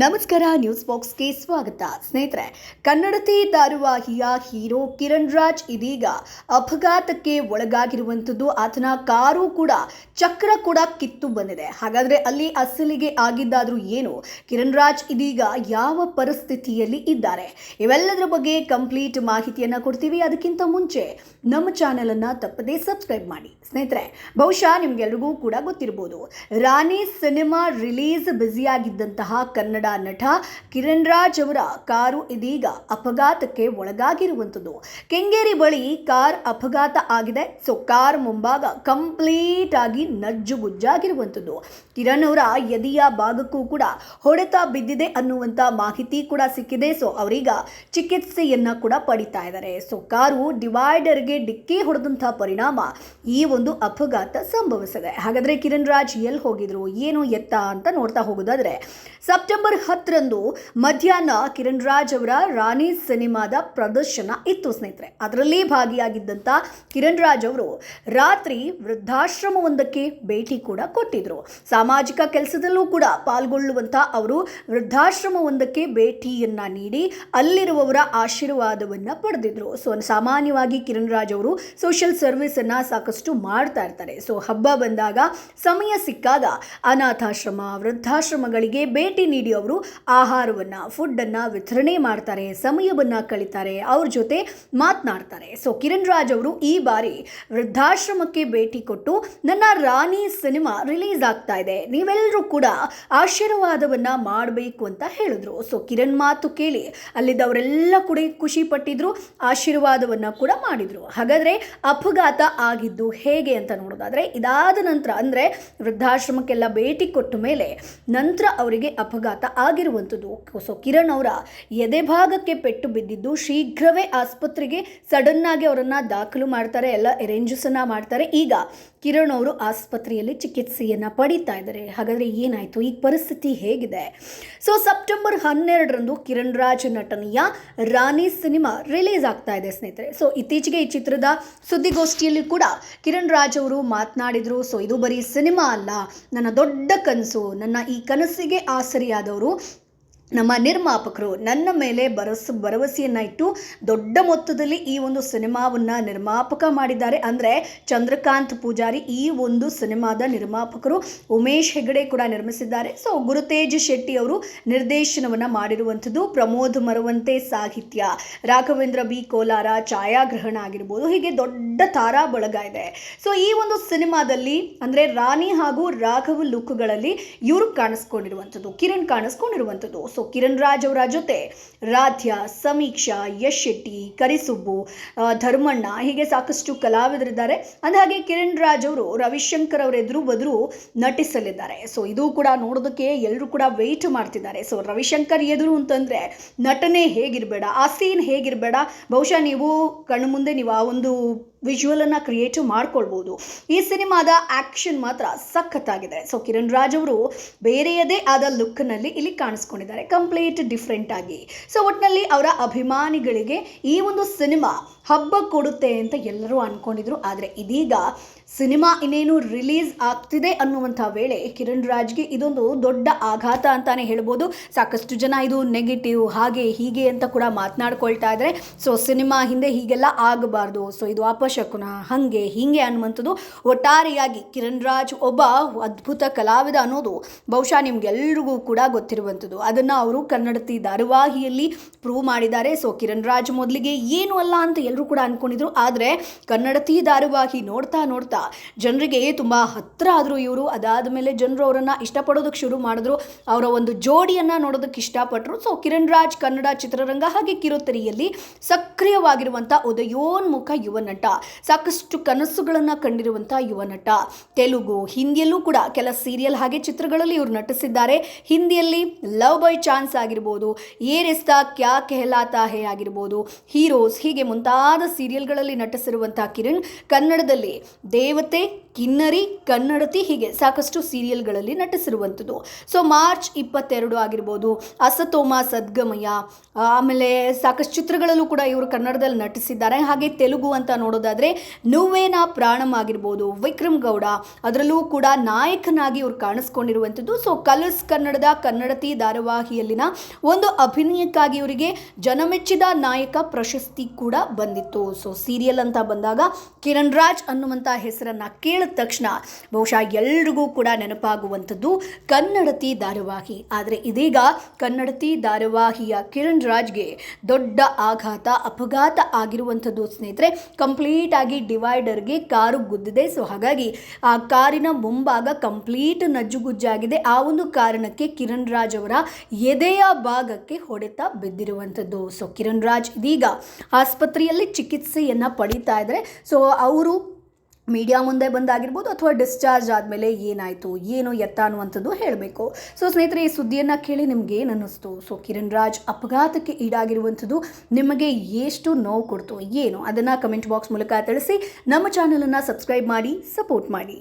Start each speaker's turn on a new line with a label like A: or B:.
A: ನಮಸ್ಕಾರ, ನ್ಯೂಸ್ ಬಾಕ್ಸ್ಗೆ ಸ್ವಾಗತ. ಸ್ನೇಹಿತರೆ, ಕನ್ನಡತಿ ಧಾರಾವಾಹಿಯ ಹೀರೋ ಕಿರಣ್ ರಾಜ್ ಇದೀಗ ಅಪಘಾತಕ್ಕೆ ಒಳಗಾಗಿರುವಂಥದ್ದು. ಆತನ ಕಾರು ಕೂಡ, ಚಕ್ರ ಕೂಡ ಕಿತ್ತು ಬಂದಿದೆ. ಹಾಗಾದ್ರೆ ಅಲ್ಲಿ ಅಸಲಿಗೆ ಆಗಿದ್ದಾದರೂ ಏನು? ಕಿರಣ್ ರಾಜ್ ಇದೀಗ ಯಾವ ಪರಿಸ್ಥಿತಿಯಲ್ಲಿ ಇದ್ದಾರೆ? ಇವೆಲ್ಲದರ ಬಗ್ಗೆ ಕಂಪ್ಲೀಟ್ ಮಾಹಿತಿಯನ್ನ ಕೊಡ್ತೀವಿ. ಅದಕ್ಕಿಂತ ಮುಂಚೆ ನಮ್ಮ ಚಾನೆಲ್ ಅನ್ನ ತಪ್ಪದೇ ಸಬ್ಸ್ಕ್ರೈಬ್ ಮಾಡಿ. ಸ್ನೇಹಿತರೆ, ಬಹುಶಃ ನಿಮಗೆಲ್ರಿಗೂ ಕೂಡ ಗೊತ್ತಿರಬಹುದು ರಾಣಿ ಸಿನಿಮಾ ರಿಲೀಸ್ ಬ್ಯುಸಿಯಾಗಿದ್ದಂತಹ ಕನ್ನಡ ನಟ ಕಿರಣ್ ರಾಜ್ ಅವರ ಕಾರು ಇದೀಗ ಅಪಘಾತಕ್ಕೆ ಒಳಗಾಗಿರುವಂಥದ್ದು. ಕೆಂಗೇರಿ ಬಳಿ ಕಾರ್ ಅಪಘಾತ ಆಗಿದೆ. ಸೊ, ಕಾರ್ ಮುಂಭಾಗ ಕಂಪ್ಲೀಟ್ ಆಗಿ ನಜ್ಜುಗುಜ್ಜಾಗಿರುವಂಥದ್ದು ಕಿರಣ್ ಅವರ ಎದೆಯ ಭಾಗಕ್ಕೂ ಕೂಡ ಹೊಡೆತ ಬಿದ್ದಿದೆ ಅನ್ನುವಂಥ ಮಾಹಿತಿ ಕೂಡ ಸಿಕ್ಕಿದೆ. ಸೊ, ಅವರೀಗ ಚಿಕಿತ್ಸೆಯನ್ನ ಕೂಡ ಪಡಿತಾ ಇದ್ದಾರೆ. ಸೊ, ಕಾರು ಡಿವೈಡರ್ಗೆ ಡಿಕ್ಕಿ ಹೊಡೆದಂತಹ ಪರಿಣಾಮ ಈ ಒಂದು ಅಪಘಾತ ಸಂಭವಿಸಿದೆ. ಹಾಗಾದ್ರೆ ಕಿರಣ್ ರಾಜ್ ಎಲ್ಲಿ ಹೋಗಿದ್ರು, ಏನು ಎತ್ತ ಅಂತ ನೋಡ್ತಾ ಹೋಗೋದಾದ್ರೆ, ಸೆಪ್ಟೆಂಬರ್ ಹತ್ತರಂದು ಮಧ್ಯಾಹ್ನ ಕಿರಣ್ ರಾಜ್ ಅವರ ರಾಣಿ ಸಿನಿಮಾದ ಪ್ರದರ್ಶನ ಇತ್ತು, ಸ್ನೇಹಿತರೆ. ಅದರಲ್ಲಿ ಭಾಗಿಯಾಗಿದ್ದಂಥ ಕಿರಣ್ ರಾಜ್ ಅವರು ರಾತ್ರಿ ವೃದ್ಧಾಶ್ರಮವೊಂದಕ್ಕೆ ಭೇಟಿ ಕೂಡ ಕೊಟ್ಟಿದ್ರು. ಸಾಮಾಜಿಕ ಕೆಲಸದಲ್ಲೂ ಕೂಡ ಪಾಲ್ಗೊಳ್ಳುವಂಥ ಅವರು ವೃದ್ಧಾಶ್ರಮವೊಂದಕ್ಕೆ ಭೇಟಿಯನ್ನ ನೀಡಿ ಅಲ್ಲಿರುವವರ ಆಶೀರ್ವಾದವನ್ನ ಪಡೆದಿದ್ರು. ಸೊ, ಸಾಮಾನ್ಯವಾಗಿ ಕಿರಣ್ ರಾಜ್ ಅವರು ಸೋಷಿಯಲ್ ಸರ್ವಿಸ್ ಅನ್ನ ಸಾಕಷ್ಟು ಮಾಡ್ತಾ ಇರ್ತಾರೆ. ಸೊ, ಹಬ್ಬ ಬಂದಾಗ ಸಮಯ ಸಿಕ್ಕಾಗ ಅನಾಥಾಶ್ರಮ, ವೃದ್ಧಾಶ್ರಮಗಳಿಗೆ ಭೇಟಿ ನೀಡಿ ಆಹಾರವನ್ನ ಆಹಾರವನ್ನು ಫುಡ್ಡನ್ನು ವಿತರಣೆ ಮಾಡ್ತಾರೆ, ಸಮಯವನ್ನ ಕಳೀತಾರೆ, ಅವ್ರ ಜೊತೆ ಮಾತನಾಡ್ತಾರೆ. ಸೊ ಕಿರಣ್ ರಾಜ್ ಅವರು ಈ ಬಾರಿ ವೃದ್ಧಾಶ್ರಮಕ್ಕೆ ಭೇಟಿ ಕೊಟ್ಟು ನನ್ನ ರಾಣಿ ಸಿನಿಮಾ ರಿಲೀಸ್ ಆಗ್ತಾ ಇದೆ. ನೀವೆಲ್ಲರೂ ಕೂಡ ಆಶೀರ್ವಾದವನ್ನ ಮಾಡಬೇಕು ಅಂತ ಹೇಳಿದ್ರು. ಸೊ ಕಿರಣ್ ಮಾತು ಕೇಳಿ ಅಲ್ಲಿದ್ದವರೆಲ್ಲ ಕೂಡ ಖುಷಿ ಪಟ್ಟಿದ್ರು, ಆಶೀರ್ವಾದವನ್ನ ಕೂಡ ಮಾಡಿದ್ರು. ಹಾಗಾದ್ರೆ ಅಪಘಾತ ಆಗಿದ್ದು ಹೇಗೆ ಅಂತ ನೋಡೋದಾದ್ರೆ, ಇದಾದ ನಂತರ ಅಂದರೆ ವೃದ್ಧಾಶ್ರಮಕ್ಕೆಲ್ಲ ಭೇಟಿ ಕೊಟ್ಟ ಮೇಲೆ ನಂತರ ಅವರಿಗೆ ಅಪಘಾತ ಆಗಿರುವಂಥದ್ದು. ಸೊ ಕಿರಣ್ ಅವರ ಎದೆ ಭಾಗಕ್ಕೆ ಪೆಟ್ಟು ಬಿದ್ದಿದ್ದು ಶೀಘ್ರವೇ ಆಸ್ಪತ್ರೆಗೆ ಸಡನ್ನಾಗಿ ಅವರನ್ನು ದಾಖಲು ಮಾಡ್ತಾರೆ. ಎಲ್ಲ ಅರೇಂಜಸನ್ನು ಮಾಡ್ತಾರೆ. ಈಗ ಕಿರಣ್ ಅವರು ಆಸ್ಪತ್ರೆಯಲ್ಲಿ ಚಿಕಿತ್ಸೆಯನ್ನು ಪಡೀತಾ ಇದ್ದಾರೆ. ಹಾಗಾದರೆ ಏನಾಯಿತು? ಈ ಪರಿಸ್ಥಿತಿ ಹೇಗಿದೆ? ಸೊ ಸೆಪ್ಟೆಂಬರ್ ಹನ್ನೆರಡರಂದು ಕಿರಣ್ ರಾಜ್ ನಟನೆಯ ರಾಣಿ ಸಿನಿಮಾ ರಿಲೀಸ್ ಆಗ್ತಾ ಇದೆ ಸ್ನೇಹಿತರೆ. ಸೊ ಇತ್ತೀಚೆಗೆ ಈ ಚಿತ್ರದ ಸುದ್ದಿಗೋಷ್ಠಿಯಲ್ಲಿ ಕೂಡ ಕಿರಣ್ ರಾಜ್ ಅವರು ಮಾತನಾಡಿದರು. ಸೊ ಇದು ಬರೀ ಸಿನಿಮಾ ಅಲ್ಲ. ನನ್ನ ದೊಡ್ಡ ಕನಸು. ನನ್ನ ಈ ಕನಸಿಗೆ ಆಸರಿಯಾದವರು ನಮ್ಮ ನಿರ್ಮಾಪಕರು ನನ್ನ ಮೇಲೆ ಭರವಸೆ, ಭರವಸೆಯನ್ನು ಇಟ್ಟು ದೊಡ್ಡ ಮೊತ್ತದಲ್ಲಿ ಈ ಒಂದು ಸಿನಿಮಾವನ್ನು ನಿರ್ಮಾಪಕ ಮಾಡಿದ್ದಾರೆ. ಅಂದರೆ ಚಂದ್ರಕಾಂತ್ ಪೂಜಾರಿ ಈ ಒಂದು ಸಿನಿಮಾದ ನಿರ್ಮಾಪಕರು ಉಮೇಶ್ ಹೆಗಡೆ ಕೂಡ ನಿರ್ಮಿಸಿದ್ದಾರೆ. ಸೊ ಗುರುತೇಜ್ ಶೆಟ್ಟಿ ಅವರು ನಿರ್ದೇಶನವನ್ನು ಮಾಡಿರುವಂಥದ್ದು ಪ್ರಮೋದ್ ಮರವಂತೆ ಸಾಹಿತ್ಯ, ರಾಘವೇಂದ್ರ ಬಿ ಕೋಲಾರ ಛಾಯಾಗ್ರಹಣ ಆಗಿರ್ಬೋದು, ಹೀಗೆ ದೊಡ್ಡ ತಾರಾ ಬಳಗ ಇದೆ. ಸೊ ಈ ಒಂದು ಸಿನಿಮಾದಲ್ಲಿ ಅಂದರೆ ರಾಣಿ ಹಾಗೂ ರಾಘವ್ ಲುಕ್ಗಳಲ್ಲಿ ಇವರು ಕಾಣಿಸ್ಕೊಂಡಿರುವಂಥದ್ದು, ಕಿರಣ್ ಕಾಣಿಸ್ಕೊಂಡಿರುವಂಥದ್ದು. ಸೊ, ಕಿರಣ್ ರಾಜ್ ಅವರ ಜೊತೆ ರಾಧ್ಯ, ಸಮೀಕ್ಷಾ ಯಶ್ ಶೆಟ್ಟಿ ಕರಿಸುಬ್ಬು ಧರ್ಮಣ್ಣ ಹೀಗೆ ಸಾಕಷ್ಟು ಕಲಾವಿದರಿದ್ದಾರೆ. ಅಂದಹಾಗೆ ಕಿರಣ್ ರಾಜ್ ಅವರು ರವಿಶಂಕರ್ ಅವರ ಎದುರು ಬದುರು ನಟಿಸಲಿದ್ದಾರೆ. ಸೊ, ಇದು ಕೂಡ ನೋಡೋದಕ್ಕೆ ಎಲ್ಲರೂ ಕೂಡ ವೆಯ್ಟ್ ಮಾಡ್ತಿದ್ದಾರೆ. ಸೊ, ರವಿಶಂಕರ್ ಎದುರು ಅಂತಂದ್ರೆ ನಟನೆ ಹೇಗಿರಬೇಡ, ಆ ಸೀನ್ ಹೇಗಿರಬೇಡ, ಬಹುಶಃ ನೀವು ಕಣ್ಣು ಮುಂದೆ ನೀವು ಆ ಒಂದು ವಿಜುವಲ್ ಅನ್ನ ಕ್ರಿಯೇಟ್ ಮಾಡ್ಕೊಳ್ಬಹುದು ಈ ಸಿನಿಮಾದ ಆಕ್ಷನ್ ಮಾತ್ರ ಸಖತ್ತಾಗಿದೆ. ಸೊ, ಕಿರಣ್ ರಾಜ್ ಅವರು ಬೇರೆಯದೇ ಆದ ಲುಕ್ನಲ್ಲಿ ಇಲ್ಲಿ ಕಾಣಿಸ್ಕೊಂಡಿದ್ದಾರೆ. ಕಂಪ್ಲೀಟ್ ಡಿಫ್ರೆಂಟ್ ಆಗಿ. ಸೊ ಒಟ್ಟಿನಲ್ಲಿ ಅವರ ಅಭಿಮಾನಿಗಳಿಗೆ ಈ ಒಂದು ಸಿನಿಮಾ ಹಬ್ಬ ಕೊಡುತ್ತೆ ಅಂತ ಎಲ್ಲರೂ ಅಂದ್ಕೊಂಡಿದ್ರು ಆದರೆ ಇದೀಗ ಸಿನಿಮಾ ಇನ್ನೇನು ರಿಲೀಸ್ ಆಗ್ತಿದೆ ಅನ್ನುವಂಥ ವೇಳೆ ಕಿರಣ್ ರಾಜ್ಗೆ ಇದೊಂದು ದೊಡ್ಡ ಆಘಾತ ಅಂತಾನೆ ಹೇಳ್ಬೋದು. ಸಾಕಷ್ಟು ಜನ ಇದು ನೆಗೆಟಿವ್, ಹಾಗೆ ಹೀಗೆ ಅಂತ ಕೂಡ ಮಾತನಾಡ್ಕೊಳ್ತಾ ಇದ್ದಾರೆ. ಸೊ ಸಿನಿಮಾ ಹಿಂದೆ ಹೀಗೆಲ್ಲ ಆಗಬಾರ್ದು. ಸೊ ಇದು ಅಪಶಕುನ ಹಾಗೆ ಹೀಗೆ ಅನ್ನುವಂಥದ್ದು. ಒಟ್ಟಾರೆಯಾಗಿ ಕಿರಣ್ ರಾಜ್ ಒಬ್ಬ ಅದ್ಭುತ ಕಲಾವಿದ ಅನ್ನೋದು ಬಹುಶಃ ನಿಮ್ಗೆಲ್ರಿಗೂ ಕೂಡ ಗೊತ್ತಿರುವಂಥದ್ದು. ಅದನ್ನು ಅವರು ಕನ್ನಡತಿ ಧಾರಾವಾಹಿಯಲ್ಲಿ ಪ್ರೂವ್ ಮಾಡಿದ್ದಾರೆ. ಸೊ ಕಿರಣ್ ರಾಜ್ ಮೊದಲಿಗೆ ಏನು ಅಲ್ಲ ಅಂತ ಎಲ್ಲರೂ ಕೂಡ ಅಂದ್ಕೊಂಡಿದ್ರು ಆದರೆ ಕನ್ನಡತಿ ಧಾರಾವಾಹಿ ನೋಡ್ತಾ ನೋಡ್ತಾ ಜನರಿಗೆ ತುಂಬ ಹತ್ರ ಆದರು ಇವರು, ಅದಾದ ಮೇಲೆ ಜನರು ಅವರನ್ನು ಇಷ್ಟಪಡೋದಕ್ಕೆ ಶುರು ಮಾಡಿದ್ರು. ಅವರ ಒಂದು ಜೋಡಿಯನ್ನು ನೋಡೋದಕ್ಕೆ ಇಷ್ಟಪಟ್ಟರು ಸೊ ಕಿರಣ್ ರಾಜ್ ಕನ್ನಡ ಚಿತ್ರರಂಗ ಹಾಗೆ ಕಿರುತೆರೆಯಲ್ಲಿ ಸಕ್ರಿಯವಾಗಿರುವಂಥ ಉದಯೋನ್ಮುಖ ಯುವ ನಟ. ಸಾಕಷ್ಟು ಕನಸುಗಳನ್ನು ಕಂಡಿರುವಂಥ ಯುವ ನಟ. ತೆಲುಗು, ಹಿಂದಿಯಲ್ಲೂ ಕೂಡ ಕೆಲ ಸೀರಿಯಲ್ ಹಾಗೆ ಚಿತ್ರಗಳಲ್ಲಿ ಇವರು ನಟಿಸಿದ್ದಾರೆ. ಹಿಂದಿಯಲ್ಲಿ ಲವ್ ಬೈ ಚಾನ್ಸ್ ಆಗಿರ್ಬೋದು, ಏ ಕ್ಯಾ ಕೆಹಲಾತಾ ಹೇ ಆಗಿರ್ಬೋದು, ಹೀರೋಸ್ ಹೀಗೆ ಮುಂತಾದ ಸೀರಿಯಲ್ಗಳಲ್ಲಿ ನಟಿಸಿರುವಂಥ ಕಿರಣ್ ಕನ್ನಡದಲ್ಲಿ ದೇವತೆ ಕಿನ್ನರಿ, ಕನ್ನಡತಿ ಹೀಗೆ ಸಾಕಷ್ಟು ಸೀರಿಯಲ್ಗಳಲ್ಲಿ ನಟಿಸಿರುವಂಥದ್ದು. ಸೊ ಮಾರ್ಚ್ ಇಪ್ಪತ್ತೆರಡು ಆಗಿರ್ಬೋದು, ಅಸತೋಮ ಸದ್ಗಮಯ ಆಮೇಲೆ ಸಾಕಷ್ಟು ಚಿತ್ರಗಳಲ್ಲೂ ಕೂಡ ಇವರು ಕನ್ನಡದಲ್ಲಿ ನಟಿಸಿದ್ದಾರೆ. ಹಾಗೆ ತೆಲುಗು ಅಂತ ನೋಡೋದಾದರೆ ನುವೇನ ಪ್ರಾಣಂ ಆಗಿರ್ಬೋದು, ವಿಕ್ರಮ್ ಗೌಡ, ಅದರಲ್ಲೂ ಕೂಡ ನಾಯಕನಾಗಿ ಇವರು ಕಾಣಿಸ್ಕೊಂಡಿರುವಂಥದ್ದು. ಸೊ ಕಲರ್ಸ್ ಕನ್ನಡದ ಕನ್ನಡತಿ ಧಾರಾವಾಹಿಯಲ್ಲಿನ ಒಂದು ಅಭಿನಯಕ್ಕಾಗಿ ಇವರಿಗೆ ಜನಮೆಚ್ಚಿದ ನಾಯಕ ಪ್ರಶಸ್ತಿ ಕೂಡ ಬಂದಿತ್ತು. ಸೊ ಸೀರಿಯಲ್ ಅಂತ ಬಂದಾಗ ಕಿರಣ್ ರಾಜ್ ಅನ್ನುವಂಥ ಹೆಸರನ್ನು ಕೇಳಿದ ತಕ್ಷಣ ಬಹುಶಃ ಎಲ್ರಿಗೂ ಕೂಡ ನೆನಪಾಗುವಂಥದ್ದು ಕನ್ನಡತಿ ಧಾರಾವಾಹಿ. ಆದರೆ ಇದೀಗ ಕನ್ನಡತಿ ಧಾರಾವಾಹಿಯ ಕಿರಣ್ ರಾಜ್ಗೆ ದೊಡ್ಡ ಆಘಾತ, ಅಪಘಾತ ಆಗಿರುವಂಥದ್ದು ಸ್ನೇಹಿತರೆ. ಕಂಪ್ಲೀಟ್ ಆಗಿ ಡಿವೈಡರ್ಗೆ ಕಾರು ಗುದ್ದಿದೆ. ಸೊ ಹಾಗಾಗಿ ಆ ಕಾರಿನ ಮುಂಭಾಗ ಕಂಪ್ಲೀಟ್ ನಜ್ಜುಗುಜ್ಜಾಗಿದೆ. ಆ ಒಂದು ಕಾರಣಕ್ಕೆ ಕಿರಣ್ ರಾಜ್ ಅವರ ಎದೆಯ ಭಾಗಕ್ಕೆ ಹೊಡೆತ ಬಿದ್ದಿರುವಂಥದ್ದು. ಸೊ ಕಿರಣ್ ರಾಜ್ ಇದೀಗ ಆಸ್ಪತ್ರೆಯಲ್ಲಿ ಚಿಕಿತ್ಸೆಯನ್ನು ಪಡೀತಾ ಇದ್ದಾರೆ. ಸೊ ಅವರು ಮೀಡಿಯಾ ಮುಂದೆ ಬಂದಾಗಿರ್ಬೋದು ಅಥವಾ ಡಿಸ್ಚಾರ್ಜ್ ಆದಮೇಲೆ ಏನಾಯಿತು, ಏನು ಎತ್ತ ಅನ್ನುವಂಥದ್ದು ಹೇಳಬೇಕು. ಸೊ ಸ್ನೇಹಿತರೆ, ಈ ಸುದ್ದಿಯನ್ನು ಕೇಳಿ ನಿಮ್ಗೆ ಏನು ಅನ್ನಿಸ್ತು? ಸೊ ಕಿರಣ್ ರಾಜ್ ಅಪಘಾತಕ್ಕೆ ಈಡಾಗಿರುವಂಥದ್ದು ನಿಮಗೆ ಎಷ್ಟು ನೋವು ಕೊಡ್ತು, ಏನು? ಅದನ್ನು ಕಮೆಂಟ್ ಬಾಕ್ಸ್ ಮೂಲಕ ತಿಳಿಸಿ ನಮ್ಮ ಚಾನಲನ್ನು ಸಬ್ಸ್ಕ್ರೈಬ್ ಮಾಡಿ ಸಪೋರ್ಟ್ ಮಾಡಿ.